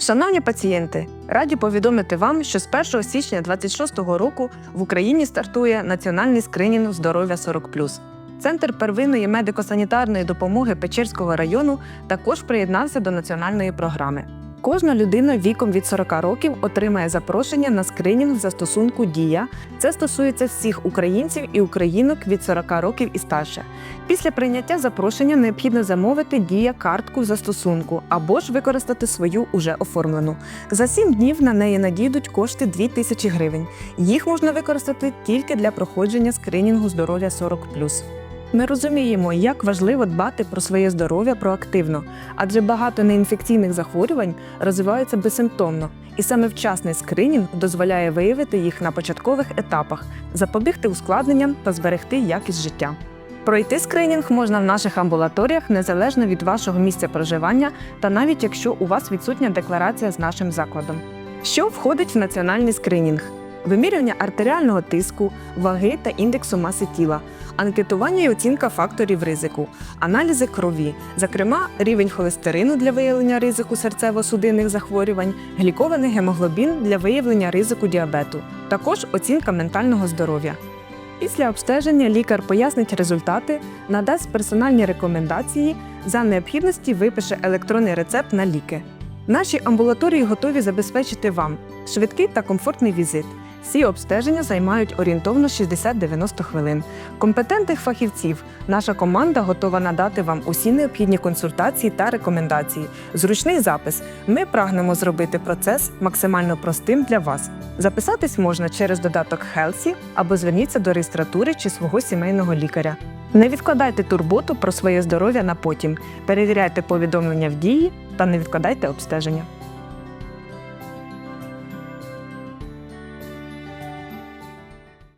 Шановні пацієнти, раді повідомити вам, що з 1 січня 2026 року в Україні стартує національний скринінг здоров'я 40+. Центр первинної медико-санітарної допомоги Печерського району також приєднався до національної програми. Кожна людина віком від 40 років отримає запрошення на скринінг застосунку Дія. Це стосується всіх українців і українок від 40 років і старше. Після прийняття запрошення необхідно замовити дія картку в застосунку або ж використати свою уже оформлену. За 7 днів на неї надійдуть кошти 2 тисячі гривень. Їх можна використати тільки для проходження скринінгу здоров'я 40+. Ми розуміємо, як важливо дбати про своє здоров'я проактивно, адже багато неінфекційних захворювань розвиваються безсимптомно, і саме вчасний скринінг дозволяє виявити їх на початкових етапах, запобігти ускладненням та зберегти якість життя. Пройти скринінг можна в наших амбулаторіях незалежно від вашого місця проживання та навіть якщо у вас відсутня декларація з нашим закладом. Що входить в національний скринінг? Вимірювання артеріального тиску, ваги та індексу маси тіла, анкетування і оцінка факторів ризику, аналізи крові, зокрема, рівень холестерину для виявлення ризику серцево-судинних захворювань, глікований гемоглобін для виявлення ризику діабету, також оцінка ментального здоров'я. Після обстеження лікар пояснить результати, надасть персональні рекомендації, за необхідності випише електронний рецепт на ліки. Наші амбулаторії готові забезпечити вам швидкий та комфортний візит. Всі обстеження займають орієнтовно 60-90 хвилин. Компетентних фахівців наша команда готова надати вам усі необхідні консультації та рекомендації. Зручний запис. Ми прагнемо зробити процес максимально простим для вас. Записатись можна через додаток Healthy або зверніться до реєстратури чи свого сімейного лікаря. Не відкладайте турботу про своє здоров'я на потім. Перевіряйте повідомлення в дії та не відкладайте обстеження.